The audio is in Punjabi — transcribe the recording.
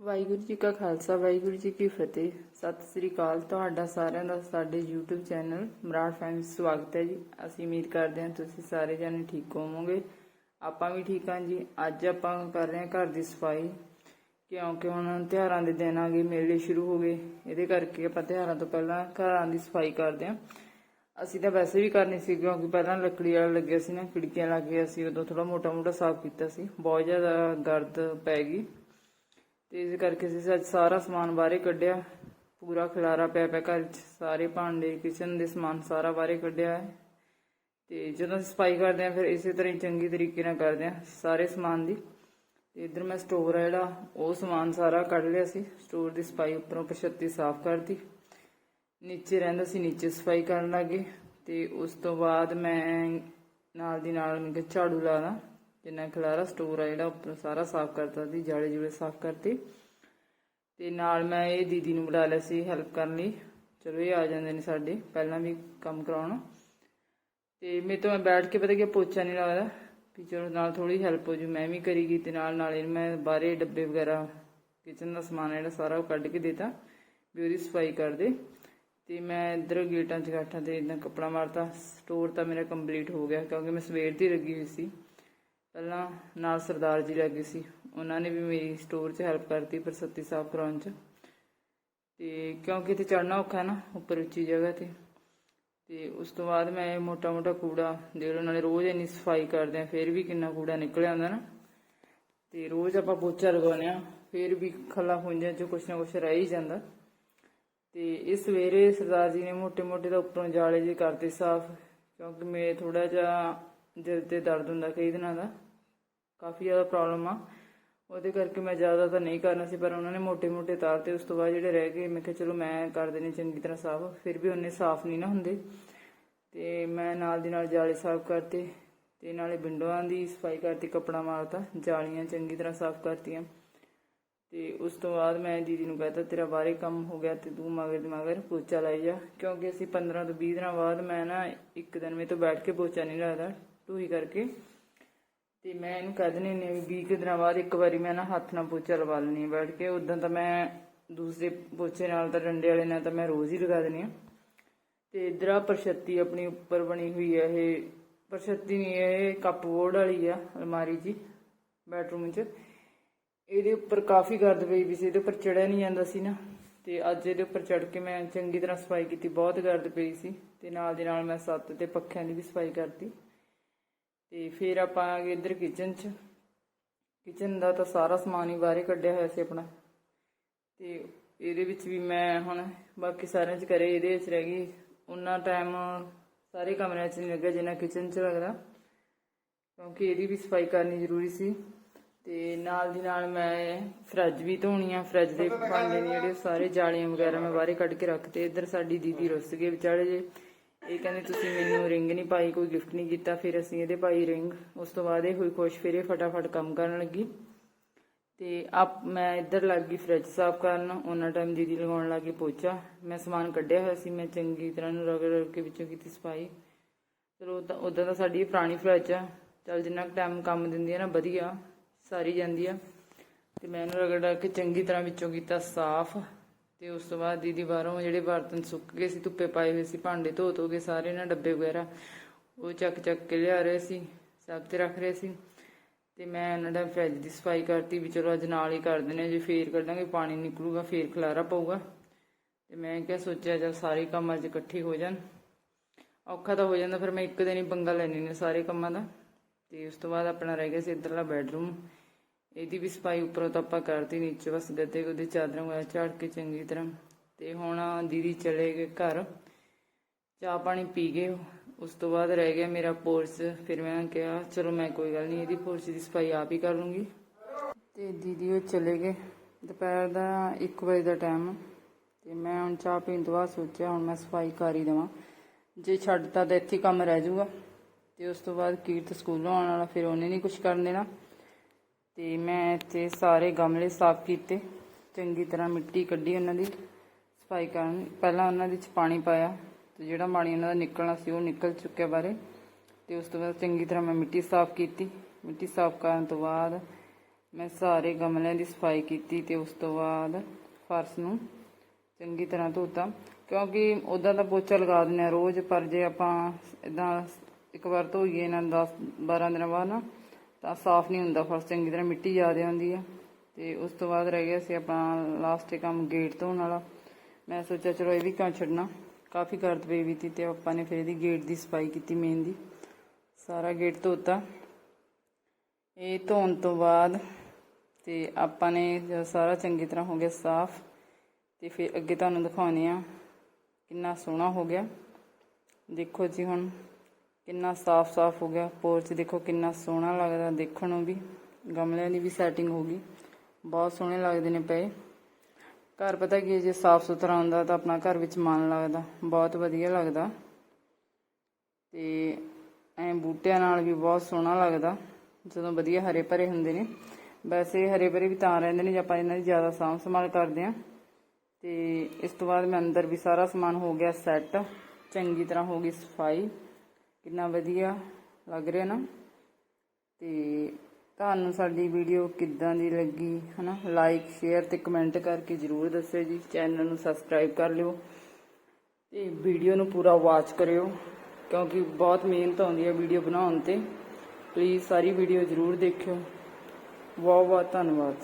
ਵਾਹਿਗੁਰੂ ਜੀ ਕਾ ਖਾਲਸਾ, ਵਾਹਿਗੁਰੂ ਜੀ ਕੀ ਫਤਿਹ। ਸਤਿ ਸ੍ਰੀ ਅਕਾਲ, ਤੁਹਾਡਾ ਸਾਰਿਆਂ ਦਾ, ਸਾਡੇ YouTube ਚੈਨਲ ਮਰਾਠ ਫੈਮਿਲੀ ਸਵਾਗਤ ਹੈ ਜੀ। ਅਸੀਂ ਉਮੀਦ ਕਰਦੇ ਹਾਂ ਤੁਸੀਂ ਸਾਰੇ ਜਣੇ ਠੀਕ ਹੋਵੋਗੇ। ਆਪਾਂ ਵੀ ਠੀਕ ਹਾਂ ਜੀ। ਅੱਜ ਆਪਾਂ ਕਰ ਰਹੇ ਹਾਂ ਘਰ ਦੀ ਸਫ਼ਾਈ। ਕਿਉਂਕਿ ਹੁਣ ਤਿਉਹਾਰਾਂ ਦੇ ਦਿਨ ਆ ਗਏ, ਮੇਲੇ ਸ਼ੁਰੂ ਹੋ ਗਏ। ਇਹਦੇ ਕਰਕੇ ਆਪਾਂ ਤਿਉਹਾਰਾਂ ਤੋਂ ਪਹਿਲਾਂ ਘਰਾਂ ਦੀ ਸਫ਼ਾਈ ਕਰਦੇ ਹਾਂ। ਅਸੀਂ ਤਾਂ ਵੈਸੇ ਵੀ ਕਰਨੀ ਸੀ, ਕਿਉਂਕਿ ਪਹਿਲਾਂ ਲੱਕੜੀ ਵਾਲਾ ਲੱਗਿਆ ਸੀ ਨਾ, ਖਿੜਕੀਆਂ ਲੱਗ ਗਈਆਂ ਸੀ ਉਦੋਂ ਥੋੜਾ ਮੋਟਾ ਮੋਟਾ ਸਾਫ਼ ਕੀਤਾ ਸੀ। ਬਹੁਤ ਜ਼ਿਆਦਾ ਗਰਦ ਪੈ ਗਈ। ਤੇ ਇਸ ਕਰਕੇ ਅਸੀਂ ਅੱਜ ਸਾਰਾ ਸਮਾਨ ਬਾਹਰੇ ਕੱਢਿਆ। ਪੂਰਾ ਖਿਲਾਰਾ ਪਿਆ ਪਿਆ ਘਰ 'ਚ। ਸਾਰੇ ਭਾਂਡੇ ਕਿਚਨ ਦੇ ਸਮਾਨ ਸਾਰਾ ਬਾਹਰੇ ਕੱਢਿਆ ਹੈ। ਤੇ ਜਦੋਂ ਅਸੀਂ ਸਫ਼ਾਈ ਕਰਦੇ ਹਾਂ, ਫਿਰ ਇਸੇ ਤਰ੍ਹਾਂ ਹੀ ਚੰਗੀ ਤਰੀਕੇ ਨਾਲ ਕਰਦੇ ਹਾਂ ਸਾਰੇ ਸਮਾਨ ਦੀ। ਤੇ ਇਧਰ ਮੈਂ ਸਟੋਰ ਆ ਜਿਹੜਾ, ਉਹ ਸਮਾਨ ਸਾਰਾ ਕੱਢ ਲਿਆ ਸੀ। ਸਟੋਰ ਦੀ ਸਫ਼ਾਈ ਉੱਪਰੋਂ ਪਛੱਤੀ ਸਾਫ਼ ਕਰਤੀ। ਨੀਚੇ ਰਹਿੰਦਾ ਸੀ, ਨੀਚੇ ਸਫ਼ਾਈ ਕਰਨ ਲੱਗੇ। ਤੇ ਉਸ ਤੋਂ ਬਾਅਦ ਮੈਂ ਨਾਲ ਦੀ ਨਾਲ ਮੈਂ ਕਿਹਾ ਝਾੜੂ ਲਾਦਾ ਜਿੰਨਾ ਖਲਾਰਾ ਸਟੋਰ ਆ ਜਿਹੜਾ ਉੱਪਰ ਸਾਰਾ ਸਾਫ਼ ਕਰਤਾ ਸੀ, ਜਾਲੇ ਜੁਲੇ ਸਾਫ਼ ਕਰਤੇ। ਤੇ ਨਾਲ ਮੈਂ ਇਹ ਦੀਦੀ ਨੂੰ ਬੁਲਾ ਲਿਆ ਸੀ ਹੈਲਪ ਕਰਨ ਲਈ। ਚਲੋ ਇਹ ਆ ਜਾਂਦੇ ਨੇ ਸਾਡੇ, ਪਹਿਲਾਂ ਵੀ ਕੰਮ ਕਰਾਉਣ। ਤੇ ਮੇਰੇ ਤੋਂ ਮੈਂ ਬੈਠ ਕੇ ਪਤਾ ਕਿ ਪੋਚਾ ਨਹੀਂ ਲੱਗਦਾ ਵੀ ਚਲੋ ਨਾਲ ਥੋੜੀ ਹੈਲਪ ਹੋ ਜੂ, ਮੈਂ ਵੀ ਕਰੀ ਗਈ ਤੇ ਨਾਲ ਨਾਲ ਇਹਨੂੰ ਮੈਂ ਬਾਹਰੇ ਡੱਬੇ ਵਗੈਰਾ ਕਿਚਨ ਦਾ ਸਮਾਨ ਜਿਹੜਾ ਸਾਰਾ ਉਹ ਕੱਢ ਕੇ ਦੇਤਾ, ਵੀ ਉਹਦੀ ਸਫ਼ਾਈ ਕਰ ਦੇ। ਤੇ ਮੈਂ ਇੱਧਰ ਗੇਟਾਂ 'ਚ ਗਾਠਾਂ ਤੇ ਇਦਾਂ ਕੱਪੜਾ ਮਾਰਤਾ ਸਟੋਰ ਤਾਂ ਮੇਰਾ ਕੰਪਲੀਟ ਹੋ ਗਿਆ, ਕਿਉਂਕਿ ਮੈਂ ਸਵੇਰ ਦੀ ਲੱਗੀ ਹੋਈ ਸੀ। ਪਹਿਲਾਂ ਨਾਲ ਸਰਦਾਰ ਜੀ ਲੱਗੇ ਸੀ। ਉਹਨਾਂ ਨੇ ਵੀ ਮੇਰੀ ਸਟੋਰ 'ਚ ਹੈਲਪ ਕਰਤੀ ਪ੍ਰਸਤੀ ਸਾਫ਼ ਕਰਾਉਣ 'ਚ। ਤੇ ਕਿਉਂਕਿ ਇੱਥੇ ਚੜਨਾ ਔਖਾ ਨਾ, ਉੱਪਰ ਉੱਚੀ ਜਗ੍ਹਾ ਤੇ। ਤੇ ਉਸ ਤੋਂ ਬਾਅਦ ਮੈਂ ਮੋਟਾ ਮੋਟਾ ਕੂੜਾ ਦੇਖ ਲਓ, ਨਾਲੇ ਰੋਜ਼ ਇੰਨੀ ਸਫ਼ਾਈ ਕਰਦੇ ਆ, ਫਿਰ ਵੀ ਕਿੰਨਾ ਕੂੜਾ ਨਿਕਲ ਆਉਂਦਾ ਨਾ। ਤੇ ਰੋਜ਼ ਆਪਾਂ ਪੋਚਾ ਲਗਾਉਂਦੇ ਆ, ਫਿਰ ਵੀ ਖੱਲਾ ਹੁੰਜਾ ਚ ਕੁਛ ਨਾ ਕੁਛ ਰਹਿ ਹੀ ਜਾਂਦਾ। ਤੇ ਇਸ ਸਵੇਰੇ ਸਰਦਾਰ ਜੀ ਨੇ ਮੋਟੇ ਮੋਟੇ ਦਾ ਉੱਪਰੋਂ ਜਾਲੇ ਜੇ ਕਰਤੇ ਸਾਫ਼, ਕਿਉਂਕਿ ਮੈਂ ਥੋੜਾ ਜਿਹਾ ਦਿਲ ਤੇ ਦਰਦ ਹੁੰਦਾ ਕਈ ਦਿਨਾਂ ਦਾ। ਕਾਫੀ ਜ਼ਿਆਦਾ ਪ੍ਰੋਬਲਮ ਆ। ਉਹਦੇ ਕਰਕੇ ਮੈਂ ਜ਼ਿਆਦਾ ਤਾਂ ਨਹੀਂ ਕਰਨਾ ਸੀ, ਪਰ ਉਹਨਾਂ ਨੇ ਮੋਟੇ ਮੋਟੇ ਤਾਰ ਤੇ ਉਸ ਤੋਂ ਬਾਅਦ ਜਿਹੜੇ ਰਹਿ ਗਏ, ਮੈਂ ਕਿਹਾ ਚਲੋ ਮੈਂ ਕਰ ਦੇਣੇ ਚੰਗੀ ਤਰ੍ਹਾਂ ਸਾਫ਼। ਫਿਰ ਵੀ ਉਹਨੇ ਸਾਫ਼ ਨਹੀਂ ਨਾ ਹੁੰਦੇ। ਤੇ ਮੈਂ ਨਾਲ ਦੀ ਨਾਲ ਜਾਲੇ ਸਾਫ਼ ਕਰਤੇ ਤੇ ਨਾਲੇ ਵਿੰਡੋਆਂ ਦੀ ਸਫ਼ਾਈ ਕਰਤੀ, ਕੱਪੜਾ ਮਾਰਤਾ, ਜਾਲੀਆਂ ਚੰਗੀ ਤਰ੍ਹਾਂ ਸਾਫ਼ ਕਰਤੀਆਂ। ਤੇ ਉਸ ਤੋਂ ਬਾਅਦ ਮੈਂ ਦੀਦੀ ਨੂੰ ਕਹਤਾ, ਤੇਰਾ ਬਾਰੇ ਕੰਮ ਹੋ ਗਿਆ ਤੇ ਤੂੰ ਮਗਰ ਦੇ ਮਗਰ ਪੋਚਾ ਲੈ ਜਾ। ਕਿਉਂਕਿ ਅਸੀਂ 15 ਤੋਂ 20 ਦਿਨਾਂ ਬਾਅਦ ਮੈਂ ਨਾ ਇੱਕ ਦਿਨ ਮੇਰੇ ਤੋਂ ਬੈਠ ਕੇ ਪੋਚਾ ਨਹੀਂ ਲੱਗਦਾ ਟੂਈ ਕਰਕੇ ਤੇ ਮੈਂ ਇਹਨੂੰ ਕਹਿ ਦਿੰਦੀ ਨੇ ਵੀ 20 ਕੁ ਦਿਨਾਂ ਬਾਅਦ ਇੱਕ ਵਾਰੀ ਮੈਂ ਨਾ ਹੱਥ ਨਾਲ ਪੋਚਾ ਲਵਾ ਲੈਣੀ ਬੈਠ ਕੇ ਉਦੋਂ ਤਾਂ ਮੈਂ ਦੂਸਰੇ ਪੋਚੇ ਨਾਲ ਤਾਂ ਡੰਡੇ ਵਾਲੇ ਨਾਲ ਤਾਂ ਮੈਂ ਰੋਜ਼ ਹੀ ਲਗਾ ਦਿੰਦੀ ਆ ਤੇ ਇਧਰ ਆ ਪ੍ਰਸ਼ਤੀ ਆਪਣੀ ਉੱਪਰ ਬਣੀ ਹੋਈ ਹੈ ਇਹ, ਪ੍ਰਸ਼ਤੀ ਨਹੀਂ, ਇਹ ਕੱਪਬੋਰਡ ਵਾਲੀ ਆ, ਅਲਮਾਰੀ ਜੀ, ਬੈਡਰੂਮ 'ਚ। ਇਹਦੇ ਉੱਪਰ ਕਾਫੀ ਗਰਦ ਪਈ ਵੀ ਸੀ, ਇਹਦੇ ਉੱਪਰ ਚੜਿਆ ਨਹੀਂ ਜਾਂਦਾ ਸੀ ਨਾ। ਤੇ ਅੱਜ ਇਹਦੇ ਉੱਪਰ ਚੜ ਕੇ ਮੈਂ ਚੰਗੀ ਤਰ੍ਹਾਂ ਸਫ਼ਾਈ ਕੀਤੀ, ਬਹੁਤ ਗਰਦ ਪਈ ਸੀ। ਤੇ ਨਾਲ ਦੀ ਨਾਲ ਮੈਂ ਸੱਤ ਤੇ ਪੱਖਿਆਂ ਦੀ ਵੀ ਸਫ਼ਾਈ ਕਰਤੀ। ਤੇ ਫਿਰ ਆਪਾਂ ਆ ਗਏ ਇੱਧਰ ਕਿਚਨ 'ਚ। ਕਿਚਨ ਦਾ ਤਾਂ ਸਾਰਾ ਸਮਾਨ ਹੀ ਬਾਹਰੇ ਕੱਢਿਆ ਹੋਇਆ ਸੀ ਆਪਣਾ। ਤੇ ਇਹਦੇ ਵਿੱਚ ਵੀ ਮੈਂ ਹੁਣ ਬਾਕੀ ਸਾਰਿਆਂ 'ਚ ਕਰੇ ਇਹਦੇ ਵਿੱਚ ਰਹਿ ਗਈ। ਉਹਨਾਂ ਟਾਈਮ ਸਾਰੇ ਕਮਰਿਆਂ 'ਚ ਨਹੀਂ ਲੱਗਾ ਜਿੰਨਾ ਕਿਚਨ 'ਚ ਲੱਗਦਾ। ਕਿਉਂਕਿ ਇਹਦੀ ਵੀ ਸਫ਼ਾਈ ਕਰਨੀ ਜ਼ਰੂਰੀ ਸੀ। ਤੇ ਨਾਲ ਦੀ ਨਾਲ ਮੈਂ ਫਰਿੱਜ ਵੀ ਧੋਣੀ ਆ। ਫਰਿੱਜ ਦੇ ਭਾਂਡੇ ਨੇ ਜਿਹੜੇ ਸਾਰੇ ਜਾਲੀਆਂ ਵਗੈਰਾ ਮੈਂ ਬਾਹਰੇ ਕੱਢ ਕੇ ਰੱਖਤੇ। ਇੱਧਰ ਸਾਡੀ ਦੀਦੀ ਰੁੱਸ ਗਏ ਵਿਚਾਰੇ ਜੇ। ਇਹ ਕਹਿੰਦੇ ਤੁਸੀਂ ਮੈਨੂੰ ਰਿੰਗ ਨਹੀਂ ਪਾਈ, ਕੋਈ ਗਿਫਟ ਨਹੀਂ ਕੀਤਾ, ਫਿਰ ਅਸੀਂ ਇਹਦੇ ਪਾਈ ਰਿੰਗ ਉਸ ਤੋਂ ਬਾਅਦ ਇਹ ਹੋਈ ਖੁਸ਼, ਫਿਰ ਇਹ ਫਟਾਫਟ ਕੰਮ ਕਰਨ ਲੱਗੀ। ਤੇ ਆਪ, ਮੈਂ ਇੱਧਰ ਲੱਗ ਗਈ ਫਰਿੱਜ ਸਾਫ਼ ਕਰਨ ਉਹਨਾਂ ਟਾਈਮ ਦੀਦੀ ਲਗਾਉਣ ਲੱਗੀ ਪੋਚਾ। ਮੈਂ ਸਮਾਨ ਕੱਢਿਆ ਹੋਇਆ ਸੀ, ਮੈਂ ਚੰਗੀ ਤਰ੍ਹਾਂ ਨੂੰ ਰਗੜ ਰਗੜ ਕੇ ਵਿੱਚੋਂ ਕੀਤੀ ਸਫ਼ਾਈ। ਚਲੋ ਉਦਾਂ ਉਦਾਂ ਤਾਂ ਸਾਡੀ ਇਹ ਪੁਰਾਣੀ ਫਰਿੱਜ ਆ। ਚਲ ਜਿੰਨਾ ਟਾਈਮ ਕੰਮ ਦਿੰਦੀ ਆ ਨਾ, ਵਧੀਆ, ਸਾਰੀ ਜਾਂਦੀ ਆ। ਤੇ ਮੈਂ ਇਹਨੂੰ ਰਗੜ ਰਗੜ ਕੇ ਚੰਗੀ ਤਰ੍ਹਾਂ ਵਿੱਚੋਂ ਕੀਤਾ ਸਾਫ਼। ਤੇ ਉਸ ਤੋਂ ਬਾਅਦ ਦੀਦੀ ਬਾਹਰੋਂ ਜਿਹੜੇ ਬਰਤਨ ਸੁੱਕ ਗਏ ਸੀ ਧੁੱਪੇ ਪਾਏ ਹੋਏ ਸੀ ਭਾਂਡੇ ਧੋ ਧੋ ਕੇ ਸਾਰੇ ਨਾ ਡੱਬੇ ਵਗੈਰਾ ਉਹ ਚੱਕ ਚੱਕ ਕੇ ਲਿਆ ਰਹੇ ਸੀ ਸਭ ਤੇ ਰੱਖ ਰਹੇ ਸੀ। ਤੇ ਮੈਂ ਇਹਨਾਂ ਦਾ ਫਰਿੱਜ ਦੀ ਸਫ਼ਾਈ ਕਰਤੀ ਵੀ ਚਲੋ ਅੱਜ ਨਾਲ ਹੀ ਕਰ ਦਿੰਦੇ ਹਾਂ, ਜੇ ਫੇਰ ਕੱਢਾਂਗੇ ਪਾਣੀ ਨਿਕਲੂਗਾ ਫੇਰ ਖਲਾਰਾ ਪਊਗਾ। ਤੇ ਮੈਂ ਕਿਹਾ ਸੋਚਿਆ ਜਦ ਸਾਰੇ ਕੰਮ ਅੱਜ ਇਕੱਠੇ ਹੋ ਜਾਣ। ਔਖਾ ਤਾਂ ਹੋ ਜਾਂਦਾ ਫਿਰ ਮੈਂ ਇੱਕ ਦਿਨ ਹੀ ਪੰਗਾ ਲੈਣੀ ਨੇ ਸਾਰੇ ਕੰਮਾਂ ਦਾ। ਤੇ ਉਸ ਤੋਂ ਬਾਅਦ ਆਪਣਾ ਰਹਿ ਗਿਆ ਸੀ ਇੱਧਰਲਾ ਬੈਡਰੂਮ। ਇਹਦੀ ਵੀ ਸਫ਼ਾਈ ਉੱਪਰੋਂ ਤਾਂ ਆਪਾਂ ਕਰਤੀ, ਨੀਚੇ ਬਸ ਗੱਦੇ ਉਹਦੇ ਚਾਦਰਾਂ ਵਗੈਰਾ ਝਾੜ ਕੇ ਚੰਗੀ ਤਰ੍ਹਾਂ। ਤੇ ਹੁਣ ਦੀਦੀ ਚਲੇ ਗਏ ਘਰ। ਚਾਹ ਪਾਣੀ ਪੀ ਗਏ। ਉਸ ਤੋਂ ਬਾਅਦ ਰਹਿ ਗਿਆ ਮੇਰਾ ਪੋਰਚ ਫਿਰ ਮੈਂ ਕਿਹਾ, ਚਲੋ ਮੈਂ ਕੋਈ ਗੱਲ ਨਹੀਂ, ਇਹਦੀ ਪੋਰਚ ਦੀ ਸਫ਼ਾਈ ਆਪ ਹੀ ਕਰ ਲੂੰਗੀ। ਤੇ ਦੀਦੀ ਉਹ ਚਲੇ ਗਏ। ਦੁਪਹਿਰ ਦਾ 1 ਵਜੇ ਦਾ ਟਾਈਮ ਤੇ ਮੈਂ ਹੁਣ ਚਾਹ ਪੀਣ ਤੋਂ ਬਾਅਦ ਸੋਚਿਆ, ਹੁਣ ਮੈਂ ਸਫ਼ਾਈ ਕਰ ਹੀ ਦੇਵਾਂ। ਜੇ ਛੱਡਤਾ ਤਾਂ ਇੱਥੇ ਕੰਮ ਰਹਿ ਜਾਊਗਾ। ਤੇ ਉਸ ਤੋਂ ਬਾਅਦ ਕੀਰਤ ਸਕੂਲੋਂ ਆਉਣ ਵਾਲਾ, ਫਿਰ ਉਹਨੇ ਨਹੀਂ ਕੁਝ ਕਰਨ ਦੇਣਾ। ਤੇ ਮੈਂ ਇੱਥੇ ਸਾਰੇ ਗਮਲੇ ਸਾਫ਼ ਕੀਤੇ। ਚੰਗੀ ਤਰ੍ਹਾਂ ਮਿੱਟੀ ਕੱਢੀ ਉਹਨਾਂ ਦੀ। ਸਫ਼ਾਈ ਕਰਨ, ਪਹਿਲਾਂ ਉਹਨਾਂ ਦੇ ਚ ਪਾਣੀ ਪਾਇਆ। ਤੇ ਜਿਹੜਾ ਪਾਣੀ ਉਹਨਾਂ ਦਾ ਨਿਕਲਣਾ ਸੀ ਉਹ ਨਿਕਲ ਚੁੱਕਿਆ ਬਾਰੇ ਤੇ ਉਸ ਤੋਂ ਬਾਅਦ ਚੰਗੀ ਤਰ੍ਹਾਂ ਮੈਂ ਮਿੱਟੀ ਸਾਫ਼ ਕੀਤੀ। ਮਿੱਟੀ ਸਾਫ਼ ਕਰਨ ਤੋਂ ਬਾਅਦ ਮੈਂ ਸਾਰੇ ਗਮਲਿਆਂ ਦੀ ਸਫ਼ਾਈ ਕੀਤੀ ਤੇ ਉਸ ਤੋਂ ਬਾਅਦ ਫਰਸ਼ ਨੂੰ ਚੰਗੀ ਤਰ੍ਹਾਂ ਧੋਤਾ। ਕਿਉਂਕਿ ਉਦਾਂ ਦਾ ਪੋਚਾ ਲਗਾ ਦਿੰਦੇ ਆ ਰੋਜ਼, ਪਰ ਜੇ ਆਪਾਂ ਇਦਾਂ ਇੱਕ ਵਾਰ ਧੋਈਏ ਨਾ 10 12 ਦਿਨਾਂ ਬਾਅਦ ਨਾ ਤਾਂ ਸਾਫ਼ ਨਹੀਂ ਹੁੰਦਾ ਫਰਸ਼, ਚੰਗੀ ਤਰ੍ਹਾਂ ਮਿੱਟੀ ਜ਼ਿਆਦਾ ਆਉਂਦੀ ਆ। ਤੇ ਉਸ ਤੋਂ ਬਾਅਦ ਰਹਿ ਗਿਆ ਸੀ ਆਪਣਾ ਲਾਸਟ ਕੰਮ ਗੇਟ ਧੋਣ ਵਾਲਾ। ਮੈਂ ਸੋਚਿਆ, ਚਲੋ ਇਹ ਵੀ ਕੰਮ ਛੱਡਣਾ। ਕਾਫੀ ਕਰਦ ਪਈ ਵੀ ਤੀ ਤੇ ਆਪਾਂ ਨੇ ਫਿਰ ਇਹਦੀ ਗੇਟ ਦੀ ਸਫ਼ਾਈ ਕੀਤੀ ਮੇਨ ਦੀ। ਸਾਰਾ ਗੇਟ ਧੋਤਾ। ਇਹ ਧੋਣ ਤੋਂ ਬਾਅਦ ਤੇ ਆਪਾਂ ਨੇ ਸਾਰਾ ਚੰਗੀ ਤਰ੍ਹਾਂ ਹੋ ਗਿਆ ਸਾਫ਼, ਤੇ ਫਿਰ ਅੱਗੇ ਤੁਹਾਨੂੰ ਦਿਖਾਉਣੇ ਆ ਕਿੰਨਾ ਸੋਹਣਾ ਹੋ ਗਿਆ। ਦੇਖੋ ਜੀ ਹੁਣ। ਕਿੰਨਾ ਸਾਫ਼-ਸਾਫ਼ ਹੋ ਗਿਆ। ਪੋਰਚ ਦੇਖੋ ਕਿੰਨਾ ਸੋਹਣਾ ਲੱਗਦਾ ਦੇਖਣ ਨੂੰ ਵੀ। ਗਮਲਿਆਂ ਦੀ ਵੀ ਸੈਟਿੰਗ ਹੋ ਗਈ। ਬਹੁਤ ਸੋਹਣੇ ਲੱਗਦੇ ਨੇ ਪਏ। ਘਰ ਪਤਾ ਕੀ ਹੈ, ਜੇ ਸਾਫ਼ ਸੁਥਰਾ ਹੁੰਦਾ ਤਾਂ ਆਪਣਾ ਘਰ ਵਿੱਚ ਮਨ ਲੱਗਦਾ। ਬਹੁਤ ਵਧੀਆ ਲੱਗਦਾ। ਤੇ ਐ ਬੂਟਿਆਂ ਨਾਲ ਵੀ ਬਹੁਤ ਸੋਹਣਾ ਲੱਗਦਾ। ਜਦੋਂ ਵਧੀਆ ਹਰੇ ਭਰੇ ਹੁੰਦੇ ਨੇ। ਵੈਸੇ ਹਰੇ ਭਰੇ ਵੀ ਤਾਂ ਰਹਿੰਦੇ ਨੇ ਜੇ ਆਪਾਂ ਇਹਨਾਂ ਦੀ ਜ਼ਿਆਦਾ ਸਾਂਭ ਸੰਭਾਲ ਕਰਦੇ ਆ ਤੇ ਇਸ ਤੋਂ ਬਾਅਦ ਮੈਂ ਅੰਦਰ ਵੀ ਸਾਰਾ ਸਮਾਨ ਹੋ ਗਿਆ ਸੈੱਟ ਚੰਗੀ ਤਰ੍ਹਾਂ ਹੋ ਗਈ ਸਫ਼ਾਈ। ਕਿੰਨਾ ਵਧੀਆ ਲੱਗ ਰਿਹਾ ਨਾ। ਤੇ ਤੁਹਾਨੂੰ ਸਾਡੀ ਵੀਡੀਓ ਕਿੱਦਾਂ ਦੀ ਲੱਗੀ, ਹਨਾ? ਲਾਈਕ ਸ਼ੇਅਰ ਤੇ ਕਮੈਂਟ ਕਰਕੇ ਜਰੂਰ ਦੱਸਿਓ ਜੀ। ਚੈਨਲ ਨੂੰ ਸਬਸਕ੍ਰਾਈਬ ਕਰ ਲਿਓ। ਤੇ ਵੀਡੀਓ ਨੂੰ ਪੂਰਾ ਵਾਚ ਕਰਿਓ, ਕਿਉਂਕਿ ਬਹੁਤ ਮਿਹਨਤ ਆਉਂਦੀ ਹੈ ਵੀਡੀਓ ਬਣਾਉਣ ਤੇ। ਪਲੀਜ਼ ਸਾਰੀ ਵੀਡੀਓ ਜਰੂਰ ਦੇਖਿਓ। ਬਹੁਤ ਬਹੁਤ ਧੰਨਵਾਦ।